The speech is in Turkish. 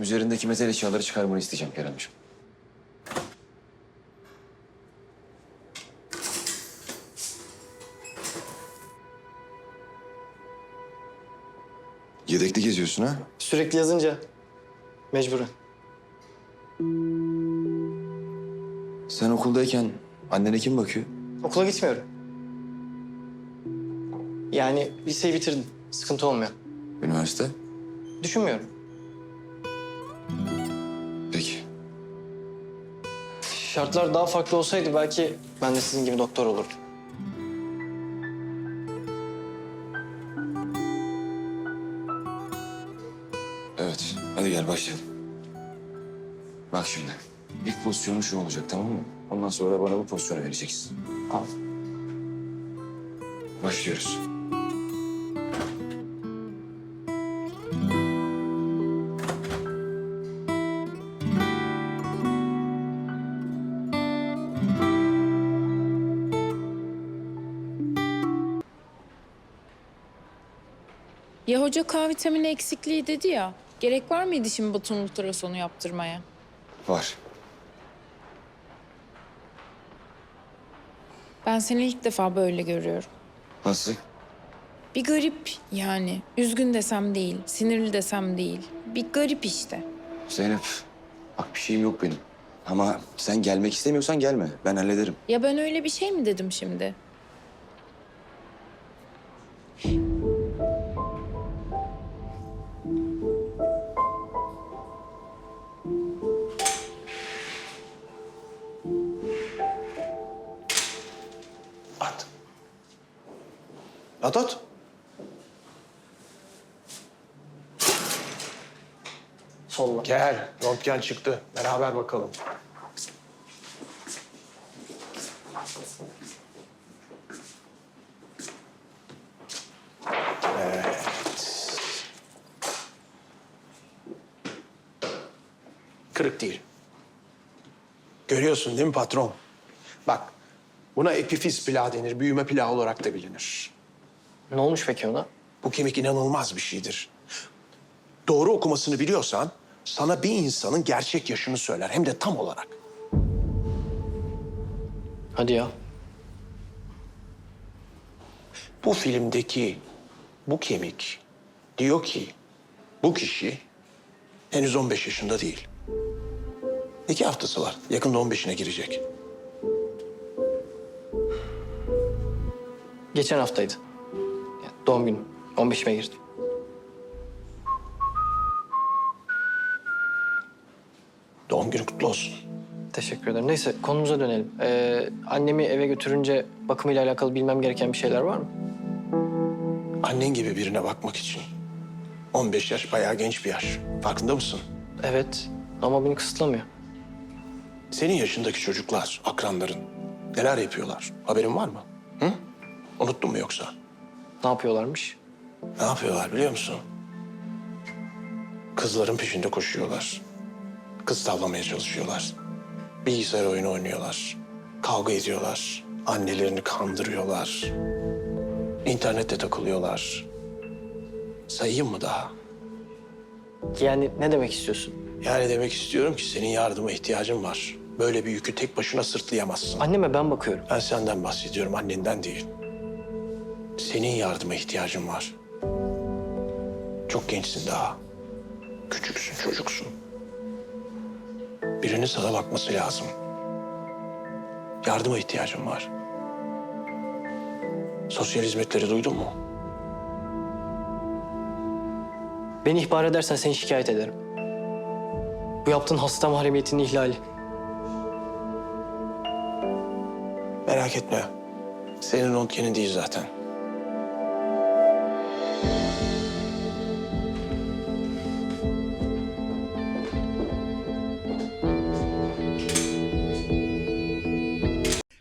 Üzerindeki metal eşyaları çıkarmanı isteyeceğim Keremciğim. Yedekli geziyorsun ha? Sürekli yazınca mecburen. Sen okuldayken annene kim bakıyor? Okula gitmiyorum. Yani liseyi bitirdim. Sıkıntı olmuyor. Üniversite? Düşünmüyorum. Şartlar daha farklı olsaydı belki ben de sizin gibi doktor olurdum. Evet. Hadi gel başlayalım. Bak şimdi. İlk pozisyonun şu olacak tamam mı? Ondan sonra bana bu pozisyonu vereceksin. Tamam. Başlıyoruz. Ya hoca K vitamini eksikliği dedi ya. Gerek var mıydı şimdi Batu'nun ultrasonu yaptırmaya? Var. Ben seni ilk defa böyle görüyorum. Nasıl? Bir garip yani. Üzgün desem değil, sinirli desem değil. Bir garip işte. Zeynep. Bak bir şeyim yok benim. Ama sen gelmek istemiyorsan gelme. Ben hallederim. Ya ben öyle bir şey mi dedim şimdi? At at. Solla. Gel. Röntgen çıktı. Beraber bakalım. Evet. Kırık değil. Görüyorsun değil mi patron? Bak, buna epifiz plağı denir. Büyüme plağı olarak da bilinir. Ne olmuş peki ona? Bu kemik inanılmaz bir şeydir. Doğru okumasını biliyorsan sana bir insanın gerçek yaşını söyler hem de tam olarak. Hadi ya. Bu filmdeki bu kemik diyor ki bu kişi henüz 15 yaşında değil. İki haftası var. Yakında 15'ine girecek. Geçen haftaydı. Doğum günüm. 15'ime girdim. Doğum günü kutlu olsun. Teşekkür ederim. Neyse konumuza dönelim. Ee, annemi eve götürünce bakımıyla alakalı bilmem gereken bir şeyler var mı? Annen gibi birine bakmak için 15 yaş bayağı genç bir yaş. Farkında mısın? Evet ama beni kısıtlamıyor. Senin yaşındaki çocuklar, akranların neler yapıyorlar? Haberin var mı? Hı? Unuttun mu yoksa? Ne yapıyorlarmış? Ne yapıyorlar biliyor musun? Kızların peşinde koşuyorlar. Kız tavlamaya çalışıyorlar. Bilgisayar oyunu oynuyorlar. Kavga ediyorlar. Annelerini kandırıyorlar. İnternette takılıyorlar. Sayayım mı daha? Yani ne demek istiyorsun? Yani demek istiyorum ki senin yardıma ihtiyacın var. Böyle bir yükü tek başına sırtlayamazsın. Anneme ben bakıyorum. Ben senden bahsediyorum, annenden değil. Senin yardıma ihtiyacın var. Çok gençsin daha. Küçüksün, çocuksun. Birinin sana bakması lazım. Yardıma ihtiyacın var. Sosyal hizmetleri duydun mu? Beni ihbar edersen seni şikayet ederim. Bu yaptığın hasta mahremiyetinin ihlali. Merak etme. Senin röntgenin değil zaten.